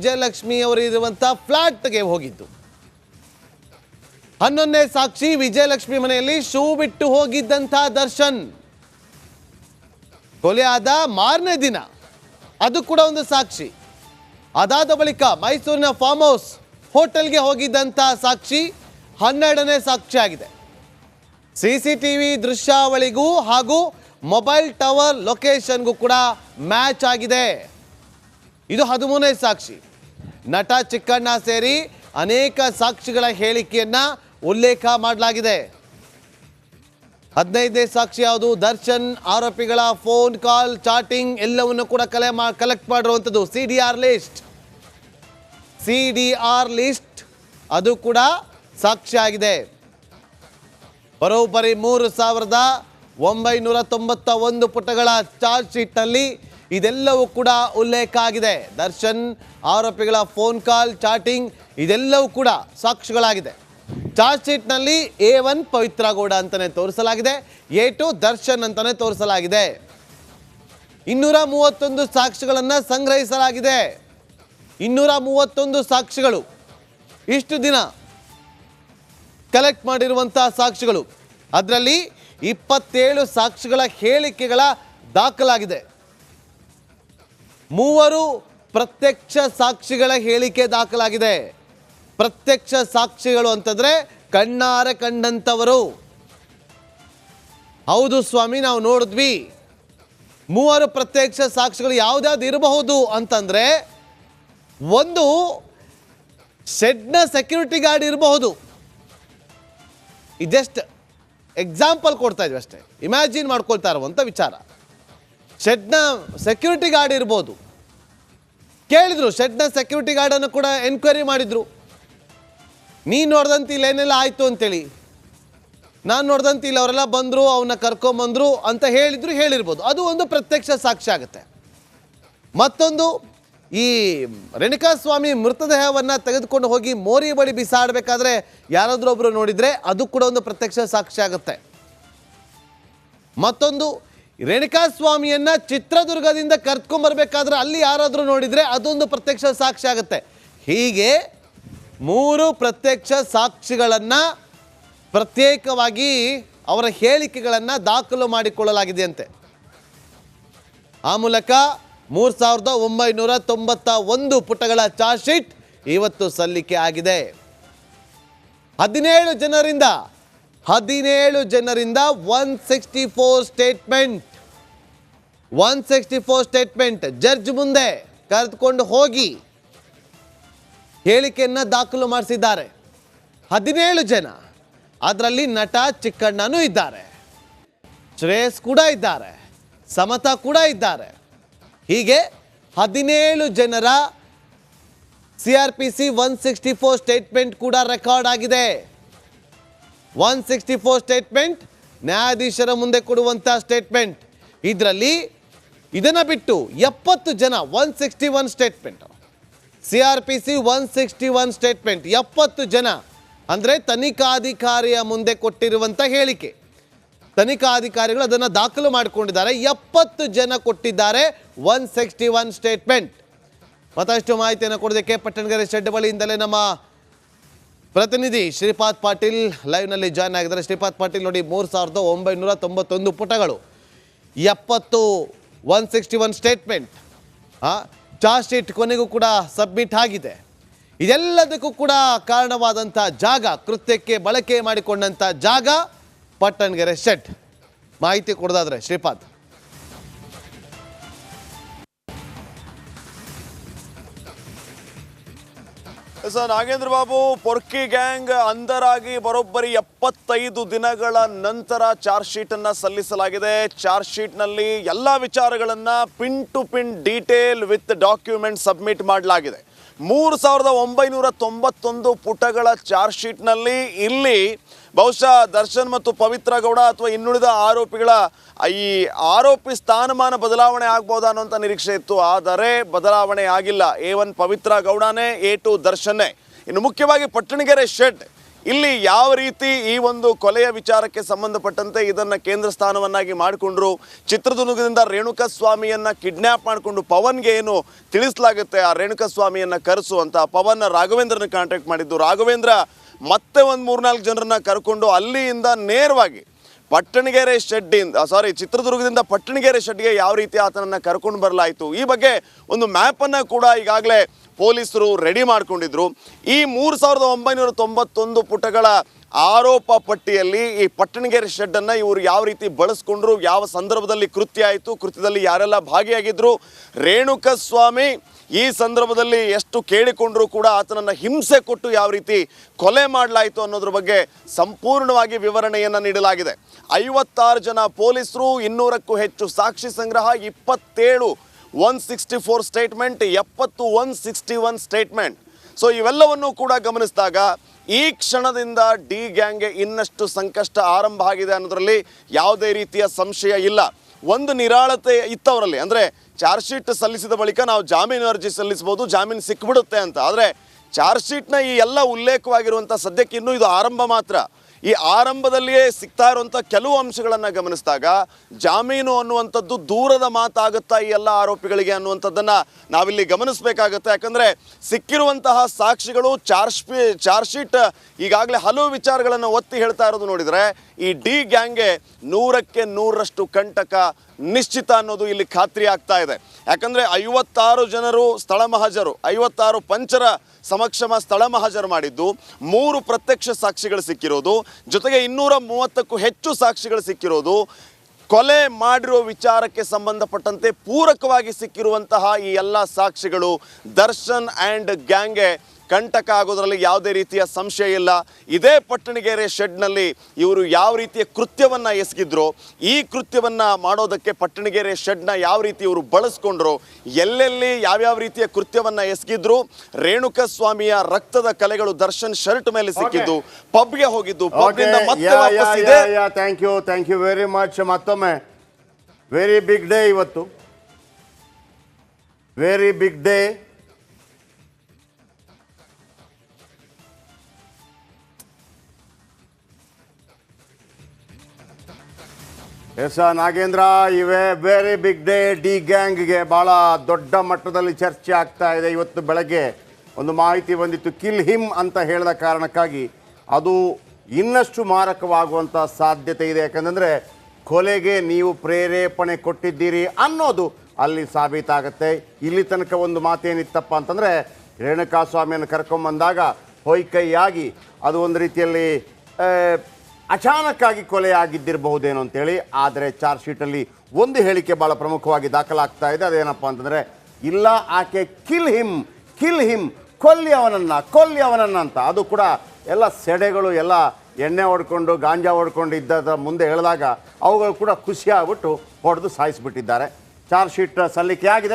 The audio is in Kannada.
ವಿಜಯಲಕ್ಷ್ಮಿ ಅವರು ಇರುವಂತ ಫ್ಲಾಟ್ಗೆ ಹೋಗಿದ್ದು. ಹನ್ನೊಂದನೇ ಸಾಕ್ಷಿ ವಿಜಯಲಕ್ಷ್ಮಿ ಮನೆಯಲ್ಲಿ ಶೂ ಬಿಟ್ಟು ಹೋಗಿದ್ದಂಥ ದರ್ಶನ್. ಕೊಲೆ ಆದ ಮಾರನೇ ದಿನ. ಅದು ಕೂಡ ಒಂದು ಸಾಕ್ಷಿ. ಅದಾದ ಬಳಿಕ ಮೈಸೂರಿನ ಫಾರ್ಮ್ ಹೌಸ್ ಹೋಟೆಲ್ಗೆ ಹೋಗಿದ್ದಂಥ ಸಾಕ್ಷಿ ಹನ್ನೆರಡನೇ ಸಾಕ್ಷಿ ಆಗಿದೆ. ಸಿ ಸಿ ಟಿ ವಿ ದೃಶ್ಯಾವಳಿಗೂ ಹಾಗೂ ಮೊಬೈಲ್ ಟವರ್ ಲೊಕೇಶನ್ಗೂ ಕೂಡ ಮ್ಯಾಚ್ ಆಗಿದೆ. ಇದು ಹದಿಮೂರನೇ ಸಾಕ್ಷಿ. ನಟ ಚಿಕ್ಕಣ್ಣ ಸೇರಿ ಅನೇಕ ಸಾಕ್ಷಿಗಳ ಹೇಳಿಕೆಯನ್ನ ಉಲ್ಲೇಖ ಮಾಡಲಾಗಿದೆ. ಹದಿನೈದನೇ ಸಾಕ್ಷಿ ಯಾವುದು? ದರ್ಶನ್, ಆರೋಪಿಗಳ ಫೋನ್ ಕಾಲ್, ಚಾಟಿಂಗ್ ಎಲ್ಲವನ್ನು ಕೂಡ ಕಲೆ ಮಾ ಕಲೆಕ್ಟ್ ಮಾಡಿರುವಂಥದ್ದು. C D R list. C D R list ಅದು ಕೂಡ ಸಾಕ್ಷಿ ಆಗಿದೆ ಬರೋಬ್ಬರಿ ಮೂರು ಸಾವಿರದ ಒಂಬೈನೂರ ತೊಂಬತ್ತ ಒಂದು ಪುಟಗಳ ಚಾರ್ಜ್ ಶೀಟ್ನಲ್ಲಿ ಇದೆಲ್ಲವೂ ಕೂಡ ಉಲ್ಲೇಖ ಆಗಿದೆ. ದರ್ಶನ್, ಆರೋಪಿಗಳ ಫೋನ್ ಕಾಲ್, ಚಾಟಿಂಗ್, ಇದೆಲ್ಲವೂ ಕೂಡ ಸಾಕ್ಷಿಗಳಾಗಿದೆ. ಚಾರ್ಜ್ ಶೀಟ್ನಲ್ಲಿ ಎ ಒನ್ ಪವಿತ್ರ ಗೌಡ ಅಂತಲೇ ತೋರಿಸಲಾಗಿದೆ. ಎ ಟು ದರ್ಶನ್ ಅಂತಲೇ ತೋರಿಸಲಾಗಿದೆ. ಇನ್ನೂರ ಮೂವತ್ತೊಂದು ಸಾಕ್ಷಿಗಳನ್ನು ಸಂಗ್ರಹಿಸಲಾಗಿದೆ. ಇನ್ನೂರ ಮೂವತ್ತೊಂದು ಸಾಕ್ಷಿಗಳು ಇಷ್ಟು ದಿನ ಕಲೆಕ್ಟ್ ಮಾಡಿರುವಂತಹ ಸಾಕ್ಷಿಗಳು. ಅದರಲ್ಲಿ ಇಪ್ಪತ್ತೇಳು ಸಾಕ್ಷಿಗಳ ಹೇಳಿಕೆಗಳ ದಾಖಲಾಗಿದೆ. ಮೂವರು ಪ್ರತ್ಯಕ್ಷ ಸಾಕ್ಷಿಗಳ ಹೇಳಿಕೆ ದಾಖಲಾಗಿದೆ. ಪ್ರತ್ಯಕ್ಷ ಸಾಕ್ಷಿಗಳು ಅಂತಂದ್ರೆ ಕಣ್ಣಾರೆ ಕಂಡಂಥವರು ಹೌದು ಸ್ವಾಮಿ, ನಾವು ನೋಡಿದ್ವಿ. ಮೂವರು ಪ್ರತ್ಯಕ್ಷ ಸಾಕ್ಷಿಗಳು ಯಾವ್ದಾವ್ದು ಇರಬಹುದು ಅಂತಂದ್ರೆ ಒಂದು ಶೆಡ್ನ ಸೆಕ್ಯೂರಿಟಿ ಗಾರ್ಡ್ ಇರಬಹುದು. ಜಸ್ಟ್ ಎಕ್ಸಾಂಪಲ್ ಕೊಡ್ತಾ ಇದ್ವಿ ಅಷ್ಟೇ. ಇಮ್ಯಾಜಿನ್ ಮಾಡ್ಕೊಳ್ತಾ ಇರುವಂಥ ವಿಚಾರ. ಶೆಡ್ನ ಸೆಕ್ಯೂರಿಟಿ ಗಾರ್ಡ್ ಇರ್ಬೋದು. ಕೇಳಿದ್ರು, ಶೆಡ್ನ ಸೆಕ್ಯೂರಿಟಿ ಗಾರ್ಡನ್ನು ಕೂಡ ಎನ್ಕ್ವೈರಿ ಮಾಡಿದ್ರು. ನೀನು ನೋಡ್ದಂತ ಇಲ್ಲಿ ಏನೆಲ್ಲ ಆಯಿತು ಅಂತೇಳಿ. ನಾನು ನೋಡ್ದಂತ ಇಲ್ಲಿ ಅವರೆಲ್ಲ ಬಂದರು ಅವನ್ನ ಕರ್ಕೊಂಬಂದರು ಅಂತ ಹೇಳಿದ್ರು, ಹೇಳಿರ್ಬೋದು. ಅದು ಒಂದು ಪ್ರತ್ಯಕ್ಷ ಸಾಕ್ಷಿ ಆಗುತ್ತೆ. ಮತ್ತೊಂದು, ಈ ರೇಣುಕಾಸ್ವಾಮಿ ಮೃತದೇಹವನ್ನು ತೆಗೆದುಕೊಂಡು ಹೋಗಿ ಮೋರಿ ಬಳಿ ಬಿಸಾಡಬೇಕಾದ್ರೆ ಯಾರಾದರೂ ಒಬ್ಬರು ನೋಡಿದರೆ ಅದು ಕೂಡ ಒಂದು ಪ್ರತ್ಯಕ್ಷ ಸಾಕ್ಷಿ ಆಗುತ್ತೆ. ಮತ್ತೊಂದು ರೇಣುಕಾಸ್ವಾಮಿಯನ್ನ ಚಿತ್ರದುರ್ಗದಿಂದ ಕರ್ತ್ಕೊಂಬರ್ಬೇಕಾದ್ರೆ ಅಲ್ಲಿ ಯಾರಾದರೂ ನೋಡಿದರೆ ಅದೊಂದು ಪ್ರತ್ಯಕ್ಷ ಸಾಕ್ಷಿ ಆಗುತ್ತೆ. ಹೀಗೆ ಮೂರು ಪ್ರತ್ಯಕ್ಷ ಸಾಕ್ಷಿಗಳನ್ನು ಪ್ರತ್ಯೇಕವಾಗಿ ಅವರ ಹೇಳಿಕೆಗಳನ್ನು ದಾಖಲು ಮಾಡಿಕೊಳ್ಳಲಾಗಿದೆಯಂತೆ. ಆ ಮೂಲಕ ಮೂರು ಸಾವಿರದ ಒಂಬೈನೂರ ತೊಂಬತ್ತ ಒಂದು ಪುಟಗಳ ಚಾರ್ಜ್ ಶೀಟ್ ಇವತ್ತು ಸಲ್ಲಿಕೆ ಆಗಿದೆ. ಹದಿನೇಳು ಜನರಿಂದ ಹದಿನೇಳು ಜನರಿಂದ one sixty four statement one sixty four statement judge ಮುಂದೆ ಕರೆದುಕೊಂಡು ಹೋಗಿ ಹೇಳಿಕೆಯನ್ನು ದಾಖಲು ಮಾಡಿಸಿದ್ದಾರೆ. ಹದಿನೇಳು ಜನ. ಅದರಲ್ಲಿ ನಟ ಚಿಕ್ಕಣ್ಣನೂ ಇದ್ದಾರೆ. ಶ್ರೇಯಸ್ ಕೂಡ ಇದ್ದಾರೆ. ಸಮತಾ ಕೂಡ ಇದ್ದಾರೆ. ಹೀಗೆ ಹದಿನೇಳು ಜನರ C R P C one sixty four statement ಕೂಡ ರೆಕಾರ್ಡ್ ಆಗಿದೆ. ಒನ್ ಸಿಕ್ಸ್ಟಿ ಫೋರ್ ಸ್ಟೇಟ್ಮೆಂಟ್ ನ್ಯಾಯಾಧೀಶರ ಮುಂದೆ ಕೊಡುವಂಥ ಸ್ಟೇಟ್ಮೆಂಟ್ ಇದರಲ್ಲಿ ಇದನ್ನು ಬಿಟ್ಟು ಎಪ್ಪತ್ತು ಜನ one sixty one statement C R P C one sixty one statement ಎಪ್ಪತ್ತು ಜನ ಅಂದರೆ ತನಿಖಾಧಿಕಾರಿಯ ಮುಂದೆ ಕೊಟ್ಟಿರುವಂಥ ಹೇಳಿಕೆ. ತನಿಖಾಧಿಕಾರಿಗಳು ಅದನ್ನು ದಾಖಲು ಮಾಡಿಕೊಂಡಿದ್ದಾರೆ. ಎಪ್ಪತ್ತು ಜನ ಕೊಟ್ಟಿದ್ದಾರೆ ಒನ್ ಸಿಕ್ಸ್ಟಿ ಒನ್ ಸ್ಟೇಟ್ಮೆಂಟ್ ಮತ್ತಷ್ಟು ಮಾಹಿತಿಯನ್ನು ಕೊಡೋದಕ್ಕೆ ಪಟ್ಟಣಗೆರೆ ಶೆಡ್ ಬಳಿಯಿಂದಲೇ ನಮ್ಮ ಪ್ರತಿನಿಧಿ ಶ್ರೀಪಾದ್ ಪಾಟೀಲ್ ಲೈವ್ನಲ್ಲಿ ಜಾಯ್ನ್ ಆಗಿದ್ದಾರೆ. ಶ್ರೀಪಾದ್ ಪಾಟೀಲ್ ನೋಡಿ, ಮೂರು ಸಾವಿರದ ಒಂಬೈನೂರ ತೊಂಬತ್ತೊಂದು ಪುಟಗಳು. ಎಪ್ಪತ್ತು one sixty one statement charge sheet ಕೊನೆಗೂ ಕೂಡ ಸಬ್ಮಿಟ್ ಆಗಿದೆ. ಇದೆಲ್ಲದಕ್ಕೂ ಕೂಡ ಕಾರಣವಾದಂಥ ಜಾಗ, ಕೃತ್ಯಕ್ಕೆ ಬಳಕೆ ಮಾಡಿಕೊಂಡಂಥ ಜಾಗ ಪಟ್ಟಣಗೆರೆ ಶೆಡ್ ಮಾಹಿತಿ ಕೊಡೋದಾದರೆ ಶ್ರೀಪಾದ್. ಸರ್ ನಾಗೇಂದ್ರ ಬಾಬು, ಪೊರ್ಕಿ ಗ್ಯಾಂಗ್ ಅಂದರಾಗಿ ಬರೋಬ್ಬರಿ ಎಪ್ಪತ್ತೈದು ದಿನಗಳ ನಂತರ ಚಾರ್ಜ್ ಶೀಟ್ ಅನ್ನ ಸಲ್ಲಿಸಲಾಗಿದೆ. ಚಾರ್ಜ್ ಶೀಟ್ನಲ್ಲಿ ಎಲ್ಲಾ ವಿಚಾರಗಳನ್ನ pin to pin detail with document submit ಮಾಡಲಾಗಿದೆ. ಮೂರು ಸಾವಿರದ ಒಂಬೈನೂರ ತೊಂಬತ್ತೊಂದು ಪುಟಗಳ ಚಾರ್ಜ್ ಶೀಟ್ನಲ್ಲಿ ಇಲ್ಲಿ ಬಹುಶಃ ದರ್ಶನ್ ಮತ್ತು ಪವಿತ್ರ ಗೌಡ ಅಥವಾ ಇನ್ನುಳಿದ ಆರೋಪಿಗಳ ಈ ಆರೋಪಿ ಸ್ಥಾನಮಾನ ಬದಲಾವಣೆ ಆಗ್ಬೋದಾ ಅನ್ನೋಂಥ ನಿರೀಕ್ಷೆ ಇತ್ತು. ಆದರೆ ಬದಲಾವಣೆ ಆಗಿಲ್ಲ. ಎ ಒನ್ ಪವಿತ್ರ ಗೌಡನೇ, ಎ ಟು ದರ್ಶನ್ನೇ. ಇನ್ನು ಮುಖ್ಯವಾಗಿ ಪಟ್ಟಣಗೆರೆ ಶೆಡ್. ಇಲ್ಲಿ ಯಾವ ರೀತಿ ಈ ಒಂದು ಕೊಲೆಯ ವಿಚಾರಕ್ಕೆ ಸಂಬಂಧಪಟ್ಟಂತೆ ಇದನ್ನ ಕೇಂದ್ರ ಸ್ಥಾನವನ್ನಾಗಿ ಮಾಡಿಕೊಂಡ್ರು? ಚಿತ್ರದುರ್ಗದಿಂದ ರೇಣುಕಾ ಸ್ವಾಮಿಯನ್ನ ಕಿಡ್ನ್ಯಾಪ್ ಮಾಡಿಕೊಂಡು ಪವನ್ಗೆ ಏನು ತಿಳಿಸಲಾಗುತ್ತೆ? ಆ ರೇಣುಕ ಸ್ವಾಮಿಯನ್ನ ಕರೆಸು ಅಂತ ಪವನ್ ರಾಘವೇಂದ್ರನ ಕಾಂಟ್ಯಾಕ್ಟ್ ಮಾಡಿದ್ದು. ರಾಘವೇಂದ್ರ ಮತ್ತೆ ಒಂದು ಮೂರ್ನಾಲ್ಕು ಜನರನ್ನ ಕರ್ಕೊಂಡು ಅಲ್ಲಿಯಿಂದ ನೇರವಾಗಿ ಪಟ್ಟಣಗೆರೆ ಶೆಡ್ಡಿಂದ ಸಾರಿ ಚಿತ್ರದುರ್ಗದಿಂದ ಪಟ್ಟಣಗೆರೆ ಶೆಡ್ಗೆ ಯಾವ ರೀತಿ ಆತನನ್ನ ಕರ್ಕೊಂಡು ಬರಲಾಯಿತು? ಈ ಬಗ್ಗೆ ಒಂದು ಮ್ಯಾಪನ್ನು ಕೂಡ ಈಗಾಗಲೇ ಪೊಲೀಸರು ರೆಡಿ ಮಾಡ್ಕೊಂಡಿದ್ರು. ಈ ಮೂರು ಸಾವಿರದ ಒಂಬೈನೂರ ತೊಂಬತ್ತೊಂದು ಪುಟಗಳ ಆರೋಪ ಪಟ್ಟಿಯಲ್ಲಿ ಈ ಪಟ್ಟಣಗೆರೆ ಶೆಡ್ಡನ್ನು ಇವರು ಯಾವ ರೀತಿ ಬಳಸ್ಕೊಂಡ್ರು, ಯಾವ ಸಂದರ್ಭದಲ್ಲಿ ಕೃತ್ಯ ಆಯಿತು, ಕೃತ್ಯದಲ್ಲಿ ಯಾರೆಲ್ಲ ಭಾಗಿಯಾಗಿದ್ರು ರೇಣುಕ ಸ್ವಾಮಿ ಈ ಸಂದರ್ಭದಲ್ಲಿ ಎಷ್ಟು ಕೇಳಿಕೊಂಡರೂ ಕೂಡ ಆತನನ್ನು ಹಿಂಸೆ ಕೊಟ್ಟು ಯಾವ ರೀತಿ ಕೊಲೆ ಮಾಡಲಾಯಿತು ಅನ್ನೋದ್ರ ಬಗ್ಗೆ ಸಂಪೂರ್ಣವಾಗಿ ವಿವರಣೆಯನ್ನು ನೀಡಲಾಗಿದೆ. ಐವತ್ತಾರು ಜನ ಪೊಲೀಸರು, ಇನ್ನೂರಕ್ಕೂ ಹೆಚ್ಚು ಸಾಕ್ಷಿ ಸಂಗ್ರಹ, ಇಪ್ಪತ್ತೇಳು ಒನ್ ಸಿಕ್ಸ್ಟಿ ಫೋರ್ ಸ್ಟೇಟ್ಮೆಂಟ್ ಎಪ್ಪತ್ತು one sixty one statement so ಇವೆಲ್ಲವನ್ನೂ ಕೂಡ ಗಮನಿಸಿದಾಗ ಈ ಕ್ಷಣದಿಂದ ಡಿ ಗ್ಯಾಂಗ್ಗೆ ಇನ್ನಷ್ಟು ಸಂಕಷ್ಟ ಆರಂಭ ಆಗಿದೆ ಅನ್ನೋದರಲ್ಲಿ ಯಾವುದೇ ರೀತಿಯ ಸಂಶಯ ಇಲ್ಲ. ಒಂದು ನಿರಾಳತೆ ಇತ್ತವರಲ್ಲಿ, ಅಂದರೆ ಚಾರ್ಜ್ ಶೀಟ್ ಸಲ್ಲಿಸಿದ ಬಳಿಕ ನಾವು ಜಾಮೀನು ಅರ್ಜಿ ಸಲ್ಲಿಸ್ಬೋದು ಜಾಮೀನು ಸಿಕ್ಬಿಡುತ್ತೆ ಅಂತ. ಆದರೆ ಚಾರ್ಜ್ ಶೀಟ್ನ ಈ ಎಲ್ಲ ಉಲ್ಲೇಖವಾಗಿರುವಂಥ ಸದ್ಯಕ್ಕೆ ಇನ್ನೂ ಇದು ಆರಂಭ ಮಾತ್ರ. ಈ ಆರಂಭದಲ್ಲಿಯೇ ಸಿಗ್ತಾ ಇರುವಂಥ ಕೆಲವು ಅಂಶಗಳನ್ನು ಗಮನಿಸಿದಾಗ ಜಾಮೀನು ಅನ್ನುವಂಥದ್ದು ದೂರದ ಮಾತಾಗುತ್ತಾ ಈ ಎಲ್ಲ ಆರೋಪಿಗಳಿಗೆ ಅನ್ನುವಂಥದ್ದನ್ನು ನಾವಿಲ್ಲಿ ಗಮನಿಸಬೇಕಾಗುತ್ತೆ. ಯಾಕಂದರೆ ಸಿಕ್ಕಿರುವಂತಹ ಸಾಕ್ಷಿಗಳು ಚಾರ್ಜ್ ಚಾರ್ಜ್ ಶೀಟ್, ಈಗಾಗಲೇ ಹಲವು ವಿಚಾರಗಳನ್ನು ಒತ್ತಿ ಹೇಳ್ತಾ ಇರೋದು ನೋಡಿದರೆ ಈ ಡಿ ಗ್ಯಾಂಗ್ಗೆ ನೂರಕ್ಕೆ ನೂರರಷ್ಟು ಕಂಟಕ ನಿಶ್ಚಿತ ಅನ್ನೋದು ಇಲ್ಲಿ ಖಾತ್ರಿ ಆಗ್ತಾ ಇದೆ. ಯಾಕಂದರೆ ಐವತ್ತಾರು ಜನರು ಸ್ಥಳ ಮಹಾಜರು, ಐವತ್ತಾರು ಪಂಚರ ಸಮಕ್ಷಮ ಸ್ಥಳ ಮಹಾಜರು ಮಾಡಿದ್ದು, ಮೂರು ಪ್ರತ್ಯಕ್ಷ ಸಾಕ್ಷಿಗಳು ಸಿಕ್ಕಿರೋದು, ಜೊತೆಗೆ ಇನ್ನೂರ ಮೂವತ್ತಕ್ಕೂ ಹೆಚ್ಚು ಸಾಕ್ಷಿಗಳು ಸಿಕ್ಕಿರೋದು, ಕೊಲೆ ಮಾಡಿರೋ ವಿಚಾರಕ್ಕೆ ಸಂಬಂಧಪಟ್ಟಂತೆ ಪೂರಕವಾಗಿ ಸಿಕ್ಕಿರುವಂತಹ ಈ ಎಲ್ಲ ಸಾಕ್ಷಿಗಳು ದರ್ಶನ್ ಆ್ಯಂಡ್ ಗ್ಯಾಂಗ್ಗೆ ಕಂಟಕ ಆಗೋದ್ರಲ್ಲಿ ಯಾವುದೇ ರೀತಿಯ ಸಂಶಯ ಇಲ್ಲ. ಇದೇ ಪಟ್ಟಣಗೆರೆ ಶೆಡ್ನಲ್ಲಿ ಇವರು ಯಾವ ರೀತಿಯ ಕೃತ್ಯವನ್ನು ಎಸಗಿದ್ರು ಈ ಕೃತ್ಯವನ್ನು ಮಾಡೋದಕ್ಕೆ ಪಟ್ಟಣಗೆರೆ ಶೆಡ್ನ ಯಾವ ರೀತಿ ಇವರು ಬಳಸ್ಕೊಂಡ್ರು ಎಲ್ಲೆಲ್ಲಿ ಯಾವ್ಯಾವ ರೀತಿಯ ಕೃತ್ಯವನ್ನು ಎಸಗಿದ್ರು ರೇಣುಕ ಸ್ವಾಮಿಯ ರಕ್ತದ ಕಲೆಗಳು ದರ್ಶನ್ ಶರ್ಟ್ ಮೇಲೆ ಸಿಕ್ಕಿದ್ದು ಪಬ್ಗೆ ಹೋಗಿದ್ದು ಪಬ್ನಿಂದ ಮತ್ತೆ ವಾಪಸ್ ಇದೆ. Thank you thank you very much ಮತ್ತೊಮ್ಮೆ ವೆರಿ ಬಿಗ್ ಡೇ ಇವತ್ತು. Very big day S Nagendra, ಇವೆ ವೆರಿ ಬಿಗ್ ಡೇ ಡಿ ಗ್ಯಾಂಗ್ಗೆ ಭಾಳ ದೊಡ್ಡ ಮಟ್ಟದಲ್ಲಿ ಚರ್ಚೆ ಆಗ್ತಾ ಇದೆ. ಇವತ್ತು ಬೆಳಗ್ಗೆ ಒಂದು ಮಾಹಿತಿ ಬಂದಿತ್ತು ಕಿಲ್ ಹಿಮ್ ಅಂತ ಹೇಳಿದ ಕಾರಣಕ್ಕಾಗಿ. ಅದು ಇನ್ನಷ್ಟು ಮಾರಕವಾಗುವಂಥ ಸಾಧ್ಯತೆ ಇದೆ. ಯಾಕಂದರೆ ಕೊಲೆಗೆ ನೀವು ಪ್ರೇರೇಪಣೆ ಕೊಟ್ಟಿದ್ದೀರಿ ಅನ್ನೋದು ಅಲ್ಲಿ ಸಾಬೀತಾಗತ್ತೆ. ಇಲ್ಲಿ ತನಕ ಒಂದು ಮಾತೇನಿತ್ತಪ್ಪ ಅಂತಂದರೆ, ರೇಣುಕಾಸ್ವಾಮಿಯನ್ನು ಕರ್ಕೊಂಬಂದಾಗ ಹೊಯ್ಕೈಯಾಗಿ ಅದು ಒಂದು ರೀತಿಯಲ್ಲಿ ಅಚಾನಕ್ಕಾಗಿ ಕೊಲೆಯಾಗಿದ್ದಿರಬಹುದೇನೋ ಅಂತೇಳಿ, ಆದರೆ ಚಾರ್ಜ್ ಶೀಟಲ್ಲಿ ಒಂದು ಹೇಳಿಕೆ ಭಾಳ ಪ್ರಮುಖವಾಗಿ ದಾಖಲಾಗ್ತಾ ಇದೆ. ಅದೇನಪ್ಪ ಅಂತಂದರೆ, ಇಲ್ಲ, ಆಕೆ ಕಿಲ್ ಹಿಮ್ ಕಿಲ್ ಹಿಮ್, ಕೊಲ್ಲಿ ಅವನನ್ನ ಕೊಲ್ಲಿ ಅವನನ್ನ ಅಂತ. ಅದು ಕೂಡ ಎಲ್ಲ ಸೆಡೆಗಳು, ಎಲ್ಲ ಎಣ್ಣೆ ಹೊಡ್ಕೊಂಡು, ಗಾಂಜಾ ಹೊಡ್ಕೊಂಡು ಇದ್ದದ ಮುಂದೆ ಹೇಳಿದಾಗ ಅವುಗಳು ಕೂಡ ಖುಷಿಯಾಗ್ಬಿಟ್ಟು ಹೊಡೆದು ಸಾಯಿಸಿಬಿಟ್ಟಿದ್ದಾರೆ. ಚಾರ್ಜ್ ಶೀಟ್ ಸಲ್ಲಿಕೆ ಆಗಿದೆ